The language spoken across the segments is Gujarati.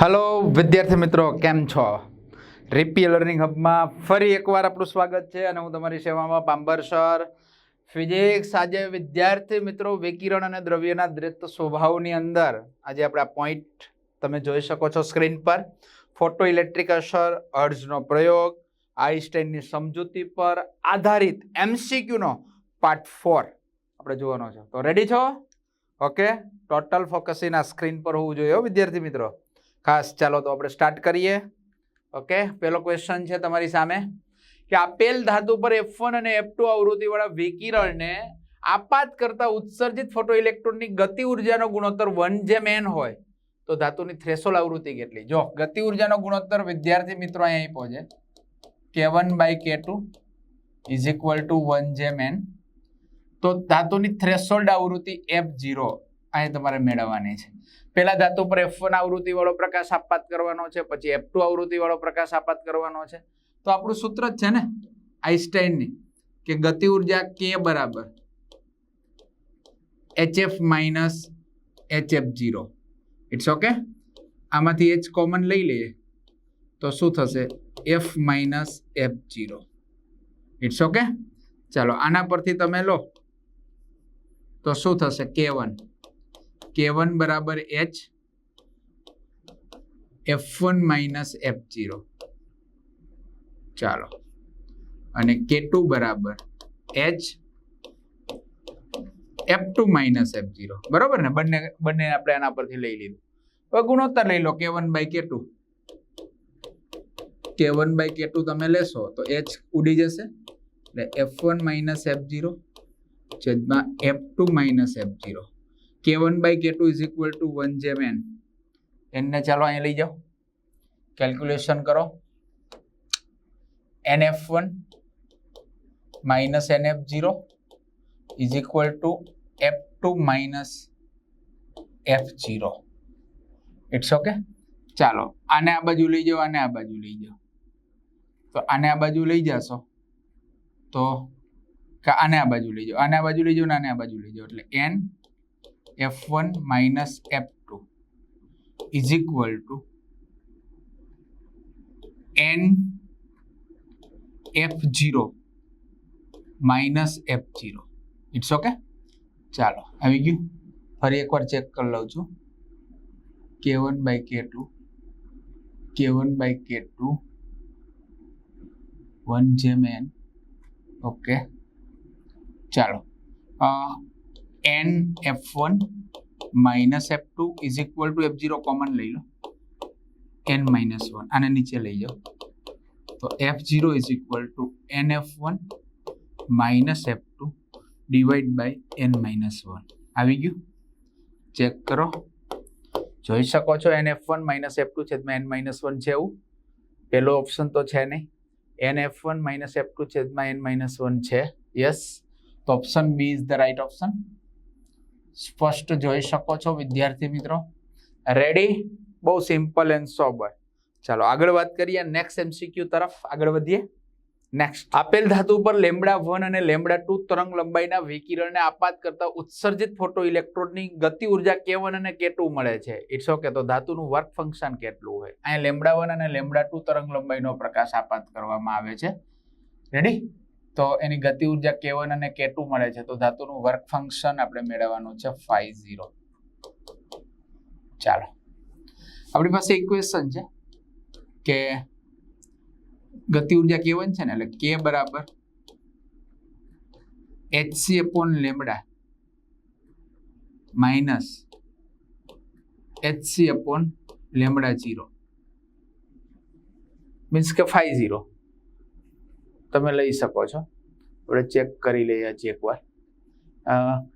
હલો વિદ્યાર્થી મિત્રો, કેમ છો? રીપી લર્નિંગ હબમાં ફરી એકવાર આપણું સ્વાગત છે અને હું તમારી સેવામાં પાંબર સર. ફિઝિક્સ આજે વિદ્યાર્થી મિત્રો, વિકિરણ અને દ્રવ્યના દ્રત સ્વભાવની અંદર, આજે આપણે આ પોઈન્ટ તમે જોઈ શકો છો સ્ક્રીન પર. ફોટો ઇલેક્ટ્રિક અસર અર્ઝનો પ્રયોગ આઈન્સ્ટાઈનની સમજૂતી પર આધારિત એમસીક્યુનો પાર્ટ ફોર આપણે જોવાનો છે. તો રેડી છો? ઓકે ટોટલ ફોકસિંગ આ સ્ક્રીન પર હોવું જોઈએ વિદ્યાર્થી મિત્રો. ખાસ ચાલો તો આપણે સ્ટાર્ટ કરીએ. ઓકે પહેલો ક્વેશ્ચન છે તમારી સામે. કે આપેલ ધાતુ પર એફ અને એફ ટુ આવૃત્તિવાળા વિકિરણને આપાત કરતા ઉત્સર્જિત ફોટો ઇલેક્ટ્રોનની ગતિ ઉર્જાનો ગુણોત્તર વન જેમ એન હોય, તો ધાતુની થ્રેશોલ આવૃત્તિ કેટલી? જો, ગતિ ઉર્જાનો ગુણોત્તર વિદ્યાર્થી મિત્રો અહીંયા પહોંચે. K one by K two is equal to one જેમ એન તો ધાતુની થ્રેશોલ્ડ આવૃત્તિ એફ ઝીરો અહીં તમારે મેળવવાની છે. પહેલા ધાતુ પર એફ વન આવૃત્તિવાળો પ્રકાશ આપાત કરવાનો છે, પછી એફ ટુ આવૃત્તિવાળો પ્રકાશ આપાત કરવાનો છે. તો આપણું સૂત્ર જ છે ને? આઈન્સ્ટાઈનની કે ગતિ ઊર્જા કે બરાબર H F minus H F zero it's okay આમાંથી એચ કોમન લઈ લઈએ. તો શું થશે? F minus F zero it's okay ચાલો, આના પરથી તમે લો. તો શું થશે? કે વન કે વન બરાબર H F one minus F zero ચાલો. અને કે ટુ બરાબર H F two minus F zero બરાબર ને? બંને બંને આપણે આના પરથી લઈ લીધું. હવે ગુણોત્તર લઈ લો K one by K two K one by K two તમે લેશો તો એચ ઉડી જશે. એટલે F one minus F zero છેદમાં F two minus F zero K one by K two is equal to one જેમ એન એનને ચાલો અહીંયા લઈ જાઓ. કેલ્ક્યુલેશન કરો. N F one minus N F zero is equal to F two minus F zero it's okay ચાલો, આને આ બાજુ લઈ જાઓ, આને આ બાજુ લઈ જાઓ. તો આને આ બાજુ લઈ જશો. તો આને આ બાજુ લઈ જાઓ? આને આ બાજુ લઈ જાઓ ને આ બાજુ લઈ જાઓ. એટલે N F one minus F two is equal to N F zero minus F zero it's okay ચાલો, આવી ગયું. ફરી એકવાર ચેક કરી લઉં છું. K one by K two K one by K two one જેમ એન ઓકે ચાલો. N F one minus F two is equal to F zero common લઈ લો. એન માઇનસ વન આને નીચે લઈ જાઓ. તો F zero is equal to N F one minus F two divide by N minus one આવી ગયું? ચેક કરો. જોઈ શકો છો N F one minus F two છેદમાં એન માઇનસ વન છે એવું? પહેલો ઓપ્શન તો છે નહીં. N F one minus F two છેદમાં એન માઇનસ વન છે. યસ તો option B is the right option સ્પષ્ટ જોઈ શકો છો, વિદ્યાર્થી મિત્રો. રેડી બહુ સિમ્પલ એન્ડ સોબર ચાલો, આગળ વાત કરીએ નેક્સ્ટ એમસીક્યુ તરફ. આગળ વધીએ. નેક્સ્ટ આપેલ ધાતુ પર લેમડા વન અને લેમડા ટુ તરંગ લંબાઈના વિકિરણને આપાત કરતા ઉત્સર્જિત ફોટો ઇલેક્ટ્રોનની ગતિ ઊર્જા કે વન અને કે ટુ મળે છે. ઇટ્સ ઓકે તો ધાતુનું વર્ક ફંક્શન કેટલું હોય? અહીંયા લેમડા વન અને લેમડા ટુ તરંગ લંબાઈનો પ્રકાશ આપાત કરવામાં આવે છે. રેડી તો એની ગતિ ઊર્જા કે વન અને કે મળે છે. તો ધાતુનું વર્ક ફંક્શન આપણે મેળવવાનું છે ફાઈવ ઝીરો ચાલો. આપણી પાસે ઇક્વેશન છે કે ગતિ ઊર્જા કે વન છે ને, એટલે કે બરાબર HC upon lambda minus HC upon lambda zero means કે ફાઈવ ઝીરો તમે લઈ શકો છો. આપણે ચેક કરી લઈએ છીએ એકવાર.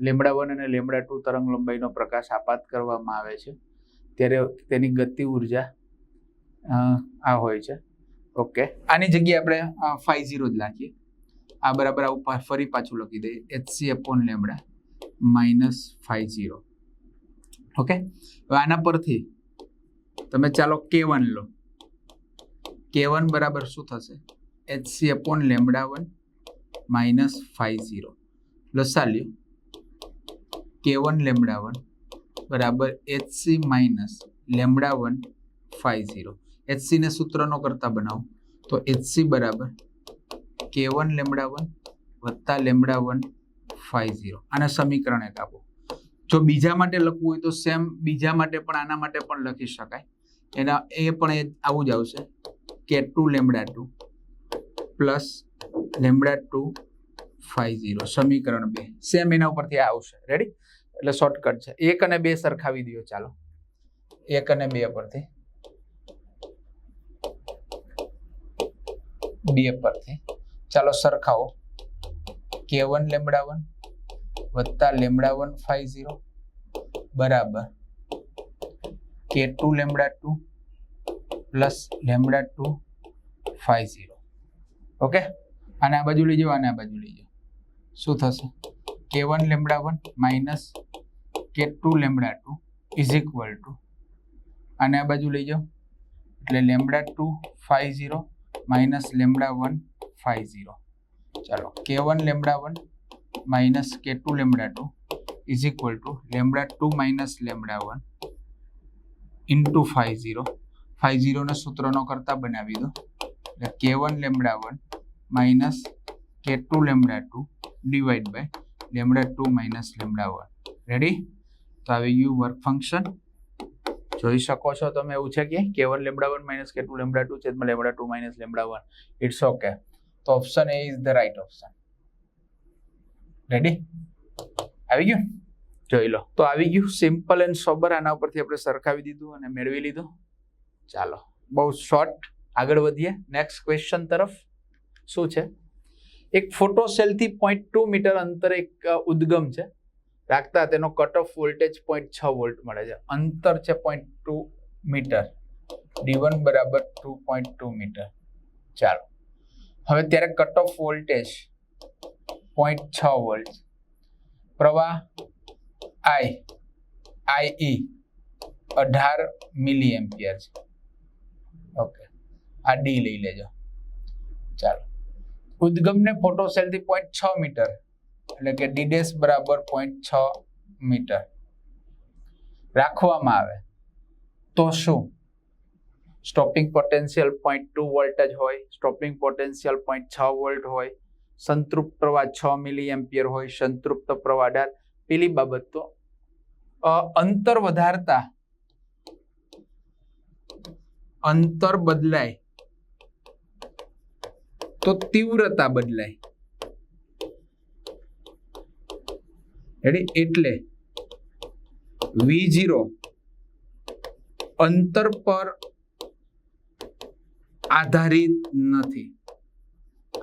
લેમડા વન અને લેમડા ટુ તરંગ લંબાઈનો પ્રકાશ આપાત કરવામાં આવે છે. ત્યારે તેની ગતિ ઊર્જા આ હોય છે. ઓકે આની જગ્યાએ આપણે ફાઈવ ઝીરો જ લાખીએ. આ બરાબર આવું પા- ફરી પાછું લખી દઈએ. HC upon lambda minus five zero. Okay હવે આના પરથી તમે ચાલો કે વન લો. કે વન બરાબર શું થશે? HC upon lambda one minus five zero. લસા લ્યો કે વન લેમડા વન બરાબર HC minus lambda one five zero. એચસીને સૂત્રનો કરતા બનાવો. તો એચસી બરાબર કે વન લેમડા વન વત્તા લેમડા વન ફાઈવ ઝીરો. આને સમીકરણ એક આપો. જો બીજા માટે લખવું હોય તો સેમ બીજા માટે પણ આના માટે પણ લખી શકાય. એના એ પણ એ આવું જ આવશે. K two lambda two plus lambda two five zero, સમીકરણ બે. સેમ એના ઉપરથી આવશે. રેડી એટલે શોર્ટકટ છે. એક અને બે સરખાવી દો ચાલો. એક અને બે પરથી બે પરથી ચાલો સરખાવો. કે વન લેમડા વન વત્તા લેમડા વન ફાઈવ ઝીરો. બરાબર. K two lambda two plus lambda two five zero. Okay આને આ બાજુ લઈ જાઓ અને આ બાજુ લઈ જાઓ શું થશે? K one lambda one minus K two lambda two is equal to આને આ બાજુ લઈ જાઓ એટલે lambda two five zero minus lambda one five zero. ચાલો K one lambda one minus K two lambda two is equal to lambda two minus lambda one into five zero. Five ઝીરોના સૂત્રનો કરતા બનાવી દો. એટલે K one lambda one minus K two lambda two divide by lambda two minus lambda one ready તો આવી ગયું વર્ક ફંક્શન જોઈ શકો છો તમે એવું છે કે K one lambda one minus K two lambda two છેદમાં lambda two minus lambda one it's okay તો option A is the right option ready આવી ગયું? જોઈ લો. તો આવી ગયું સિમ્પલ એન્ડ સોબર આના ઉપરથી આપણે સરખાવી દીધું અને મેળવી લીધું. ચાલો. બહુ શોર્ટ આગળ વધીએ. નેક્સ્ટ ક્વેશ્ચન તરફ. શું છે? એક ફોટો સેલથી પોઈન્ટ ટુ મીટર અંતરે એક ઉદ્ગમ છે. રાખતા તેનો કટ ઓફ વોલ્ટેજ પોઈન્ટ છ વોલ્ટ મળે છે. અંતર છે point two metre D one બરાબર ટુ પોઈન્ટ ટુ મીટર ચાલો. હવે ત્યારે કટ ઓફ વોલ્ટેજ પોઈન્ટ છ વોલ્ટ પ્રવાહ આઈ આઈ અઢાર મિલી એમ્પિયર છે. ઓકે આ ડી લઈ લેજો. ચાલો. ઉદ્ગમને ફોટો સેલથી પોઈન્ટ છ મીટર, એટલે કે ડીડેસ બરાબર પોઈન્ટ છ મીટર રાખવામાં આવે. તો શું? Stopping potential point two volt જ હોય સ્ટોપિંગ પોટેન્શિયલ પોઈન્ટ છ વોલ્ટ હોય, સંતૃપ્ત પ્રવાહ છ મિલી એમ્પિયર હોય, સંતૃપ્ત પ્રવાહ અઢાર પેલી બાબત તો અંતર વધારતા, અંતર બદલાય. તો તીવ્રતા બદલાય. એટલે વી ઝીરો અંતર પર આધારિત નથી.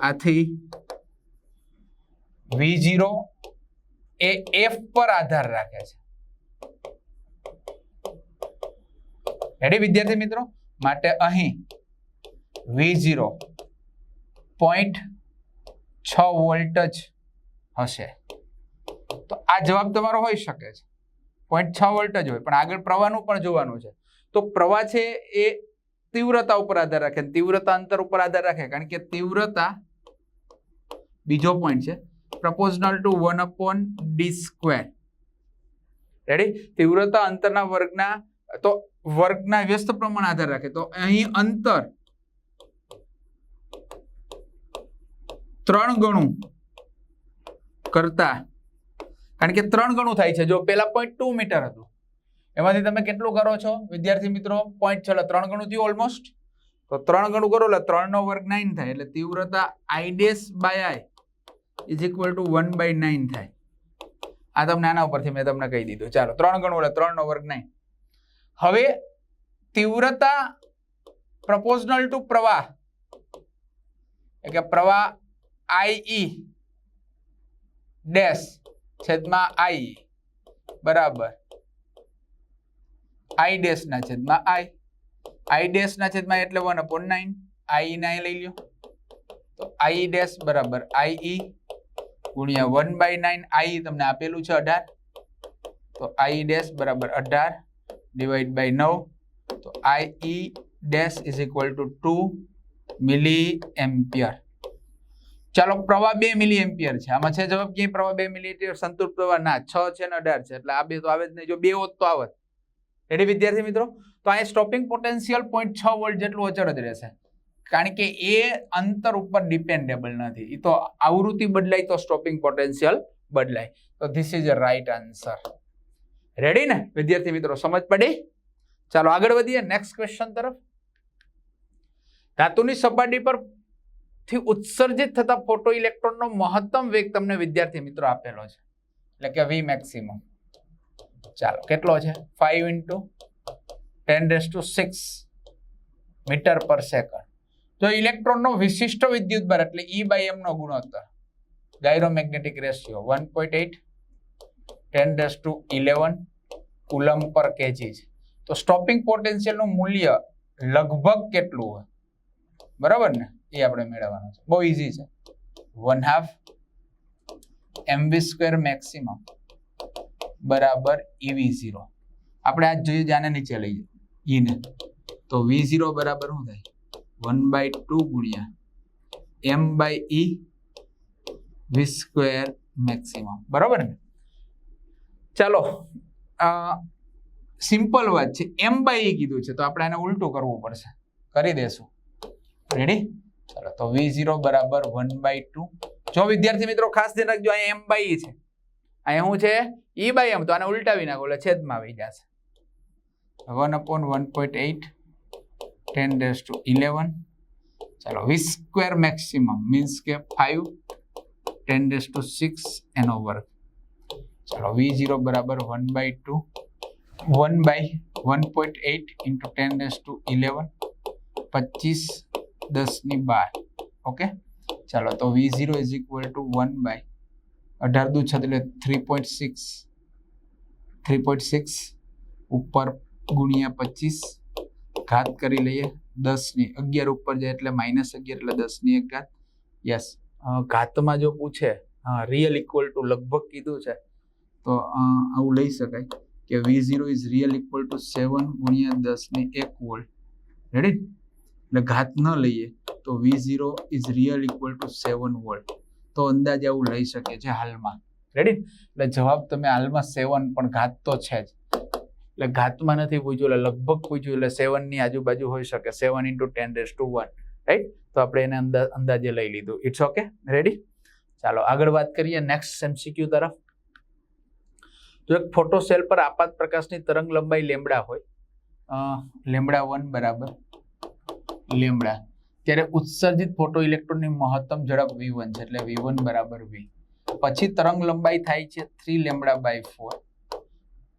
આથી વી ઝીરો એ એફ પર આધાર રાખે છે. રેડી વિદ્યાર્થી મિત્રો? માટે અહીં વી ઝીરો પોઈન્ટ છ વોલ્ટ જ હશે. તો આ જવાબ તમારો હોઈ શકે છે. પોઈન્ટ છ વોલ્ટ જ હોય, પણ આગળ પ્રવાહનું પણ જોવાનું છે. તો પ્રવાહ છે એ તીવ્રતા ઉપર આધાર રાખે તીવ્રતા અંતર ઉપર આધાર રાખે, કારણ કે તીવ્રતા બીજો પોઈન્ટ છે. Proportional to one upon D square ready તીવ્રતા અંતરના વર્ગના, તો વર્ગના વ્યસ્ત પ્રમાણ આધાર રાખે. તો અહીં અંતર ત્રણ ગણું કરતા. કારણ કે ત્રણ ગણું થાય છે. જો પેલા પોઈન્ટ ટુ મીટર હતું. એમાંથી તમે કેટલું કરો છો? વિદ્યાર્થી મિત્રો પોઈન્ટ છેલ્લે ત્રણ ગણું થયું ઓલમોસ્ટ તો ત્રણ ગણું કરો એટલે ત્રણ નો વર્ગ નાઇન થાય. એટલે તીવ્રતા I dash by I is equal to one by nine થાય. આ તમને આના ઉપરથી મેં તમને કહી દીધું. ચાલો, ત્રણ ગણું એટલે ત્રણ નો વર્ગ નાઇન હવે તીવ્રતા પ્રપોઝનલ ટુ પ્રવાહ. એટલે પ્રવાહ આઈ ડેશ છેદમાં આઈ બરાબર. આઈ ડેશ ના છેદમાં આઈ. આઈ ડેશ ના છેદમાં એટલે વન અપોન નાઇન આઈ ને અહીં લઈ લ્યો. તો આઈ ડેશ બરાબર. આઈ ગુણ્યા વન બાય નાઇન આઈ તમને આપેલું છે અઢાર. તો આઈ ડેશ બરાબર અઢાર ડિવાઈડ બાય નવ. તો I dash is equal to two milliampere ચાલો, પ્રવાહ બે મિલી એમ્પિયર છે. આમાં છે જવાબ ક્યાંય? પ્રવાહ બે મિલી એમ્પિયર સંતુલિત પ્રવાહ ના. છ છે ને અઢાર છે. એટલે આ બે તો આવે જ નહીં. જો બે હોત તો આવત. રેડી વિદ્યાર્થી મિત્રો? તો આ સ્ટોપિંગ પોટેન્શિયલ પોઈન્ટ છ વોલ્ટ જેટલું અચળ જ રહેશે. કારણ કે એ અંતર ઉપર ડિપેન્ડેબલ નથી. એ તો આવૃત્તિ બદલાય તો સ્ટોપિંગ પોટેન્શિયલ બદલાય. તો this is a right answer ready ને? વિદ્યાર્થી મિત્રો, સમજ પડી? ચાલો આગળ વધીએ. નેક્સ્ટ ક્વેશ્ચન તરફ. ધાતુની સપાટી પર થી ઉત્સર્જિત થતા ફોટો ઇલેક્ટ્રોનનો મહત્તમ વેગ તમને વિદ્યાર્થી મિત્રો આપેલો છે. એટલે કે વી મેક્સિમમ ચાલો, કેટલો છે? Five into ten raise to six metre per second તો ઇલેક્ટ્રોનનો વિશિષ્ટ વિદ્યુત ભાર એટલે ઈ બાય એમનો ગુણોત્તર. Gyromagnetic ratio one point eight ten raise to eleven coulomb per KG છે. તો સ્ટોપિંગ પોટેન્શિયલનું મૂલ્ય લગભગ કેટલું હોય? બરાબર ને? એ આપણે મેળવવાનો છે. બહુ ઈઝી છે. One half MV square maximum બરાબર ઈવી ઝીરો આપણે આજ જોઈએ જાને નીચે લઈ જઈએ. ઈને તો વી ઝીરો બરાબર શું થાય? વન બાય ટુ ગુણ્યા M by E V square maximum બરાબર ને? ચાલો સિમ્પલ વાત છે. એમ બાય ઈ કીધું છે, તો આપણે એને ઉલટું કરવું પડશે. કરી દેશું. રેડી ચાલો, તો વી ઝીરો બરાબર વન બાય ટુ જો વિદ્યાર્થી મિત્રો, ખાસ ધ્યાન રાખજો અહીંયા એમ બાય છે. અહીંયા શું છે? ઈ બાય એમ તો આને ઉલટાવી નાખો, એટલે છેદમાં આવી જશે. One upon one point eight ten raise to eleven ચાલો વી સ્ક્વેર મેક્સિમમ મીન્સ કે five ten raise to six એનો વર્ગ ચાલો વી બરાબર one by two one by one point eight into ten raise to eleven પચીસ દસની બાર. ઓકે? ચાલો, તો V zero is equal to one by અઢાર દુ છત એટલે three point six three point six ઉપર ગુણ્યા પચીસ. ઘાત કરી લઈએ દસની અગિયાર ઉપર જાય એટલે માઇનસ અગિયાર એટલે દસની એક ઘાત. યસ ઘાતમાં જો પૂછે હા રિયલ ઇક્વલ ટુ લગભગ કીધું છે, તો આવું લઈ શકાય કે V zero is real equal to seven ગુણ્યા દસની એક વોલ્ટ. રેડી એટલે ઘાત ન લઈએ તો V zero is real equal to seven volt તો અંદાજે આવું લઈ શકે છે હાલમાં. રેડી એટલે જવાબ તમે હાલમાં સેવન પણ ઘાત તો છે જ. એટલે ઘાતમાં નથી પૂછ્યું, એટલે લગભગ પૂછ્યું, એટલે સેવનની આજુબાજુ હોઈ શકે. Seven into ten raise to one right તો આપણે એને અંદાજે લઈ લીધું. ઇટ્સ ઓકે રેડી ચાલો, આગળ વાત કરીએ નેક્સ્ટ એમસીક્યુ તરફ. જો એક ફોટો સેલ પર આપાત પ્રકાશની તરંગ લંબાઈ લેમડા હોય લેમડા વન બરાબર. લેમડા. ત્યારે ઉત્સર્જિત ફોટો ઇલેક્ટ્રોનની મહત્તમ ઝડપ વી વન છે, એટલે વી વન બરાબર વી પછી તરંગ લંબાઈ થાય છે થ્રી લેમડા બાય ફોર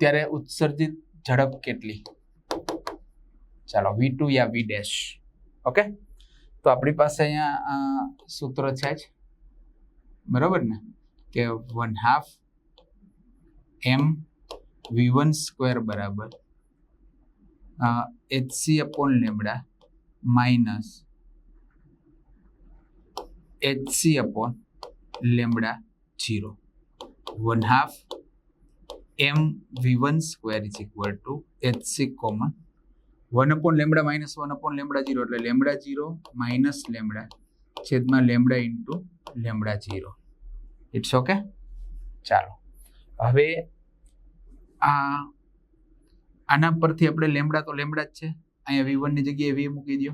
ત્યારે ઉત્સર્જિત ઝડપ કેટલી? ચાલો વી ટુ યા વી ડેશ ઓકે તો આપણી પાસે અહીંયા સૂત્ર છે જ. બરાબર ને? કે one half M V one square બરાબર HC upon lambda minus HC upon lambda zero. One half M V one square is equal to H C common one upon lambda minus one upon lambda zero એટલે લેમડા જીરો માઇનસ લેમડા છેદમાં lambda into lambda zero. It's okay ચાલો. હવે આ, આના પરથી આપણે લેમડા તો લેમડા જ છે. અહીંયા વી વનની જગ્યાએ વી મૂકી દો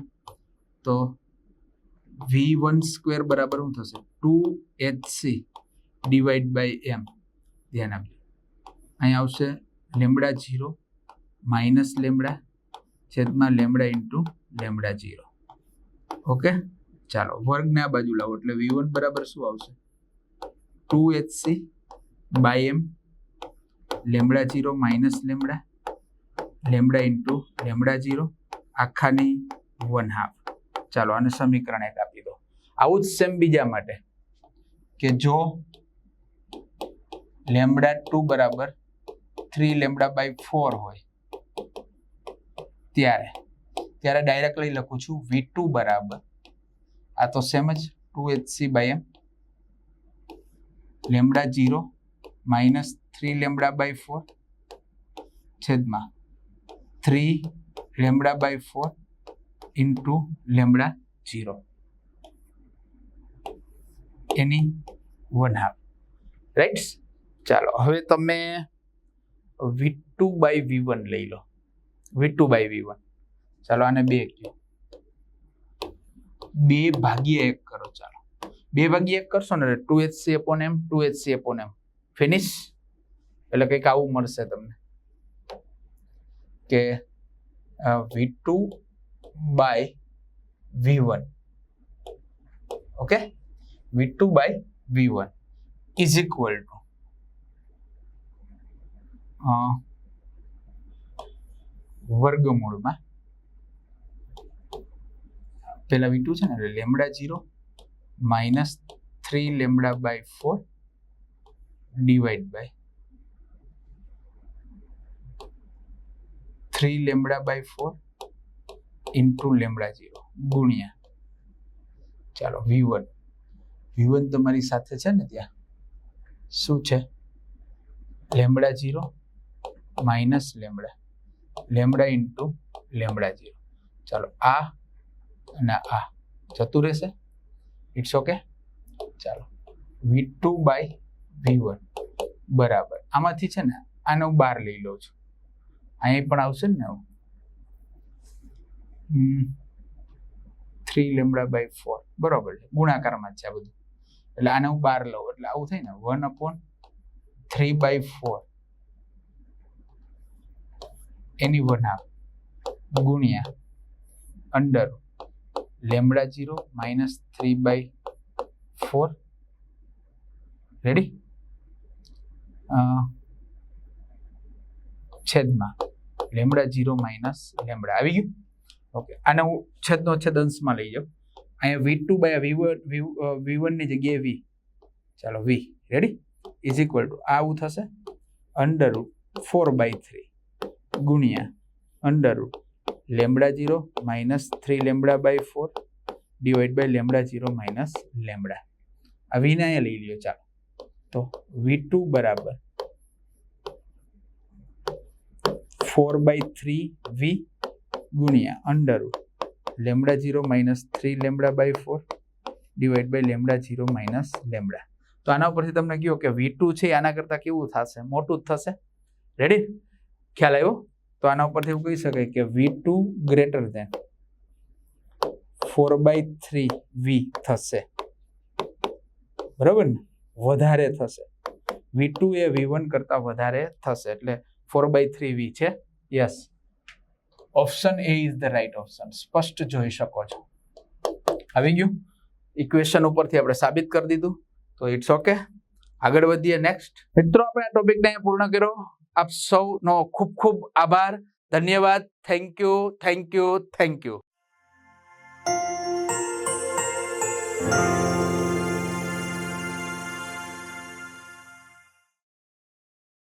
તો વી વન સ્ક્વેર બરાબર શું થશે? Two H C divide by M ધ્યાન આપજો. અહીં આવશે લેમડા જીરો માઇનસ લેમડા છેદમાં lambda into lambda zero okay? ચાલો, વર્ગને આ બાજુ લાવો. એટલે વી વન બરાબર શું આવશે? Two H C by M lambda zero minus lambda lambda into lambda zero આખાની one half ચાલો આને સમીકરણ એક આપી દો. આવું જ સેમ બીજા માટે કે જો લેમડા ટુ બરાબર થ્રી લેમડા બાય ફોર હોય ત્યારે ત્યારે ડાયરેક્ટલી લખું છું વી ટુ બરાબર. આ તો સેમ જ two H C by M lambda zero minus three lambda by four છેદમાં three lambda by four into lambda zero any one half. Right ચાલો, હવે તમે V two by V one લઈ લો. V two by V one. ચાલો, આને બે કહો. બે ભાગ્યા એક કરો, ચાલો. બે ભાગ્યા એક કરશો ને two H C upon M two H C upon M finish એટલે કંઈક આવું મળશે તમને. કે V two by V one okay V two by V one is equal to વર્ગમૂળમાં પેલા વી ટુ છે ને, એટલે lambda zero minus three lambda by four divide by three lambda by four into lambda zero ગુણ્યા. ચાલો, વી વન. વી વન તમારી સાથે છે ને ત્યાં? શું છે? Lambda zero minus lambda lambda into lambda zero ચાલો, આ અને આ જતું રહેશે. ઇટ્સ ઓકે ચાલો. V two by V one. બરાબર. આમાંથી છે ને, આનો બાર લઈ લઉં છું. અહીં પણ આવશે ને આવું? થ્રી લેમડા બાય ફોર બરોબર છે. ગુણાકારમાં જ છે આ બધું. એટલે આને હું બાર લઉં. એટલે આવું થાય ને? One upon three by four any one half ગુણ્યા under lambda zero minus three by four ready છેદમાં. Lambda zero minus lambda. આવી ગયું? ઓકે આને હું છેદનો છેદ અંશમાં લઈ જાઉં. અહીંયા V two by V one, V વનની જગ્યાએ વી. ચાલો, V. Ready is equal to આવું થશે? અંડર ફોર બાય થ્રી ગુણ્યા under lambda zero minus three lambda by four divide by lambda zero minus lambda. આ વીને અહીંયા લઈ લ્યો, ચાલો. તો વી ટુ બરાબર ફોર બાય થ્રી વી ગુણ્યા under lambda zero minus three lambda by four divide by lambda zero minus lambda તો આના ઉપરથી તમને કહ્યું કે વી ટુ છે, આના કરતાં કેવું થશે? મોટું જ થશે. રેડી ખ્યાલ આવ્યો? તો આના ઉપરથી એવું કહી શકાય કે V two greater than four by three V થશે. બરાબર ને? વધારે થશે. વી ટુ એ વી વન કરતાં વધારે થશે. એટલે ફોર બાય થ્રી વી છે. Yes option A is the right option સ્પષ્ટ જોઈ શકો છો. આવી ગયું ઇક્વેશન ઉપરથી આપણે સાબિત કરી દીધું. તો ઇટ્સ ઓકે આગળ વધીએ નેક્સ્ટ મિત્રો, આપણે આ ટોપિકને પૂર્ણ કર્યો. આપ સૌનો ખૂબ ખૂબ આભાર. ધન્યવાદ. Thank you thank you thank you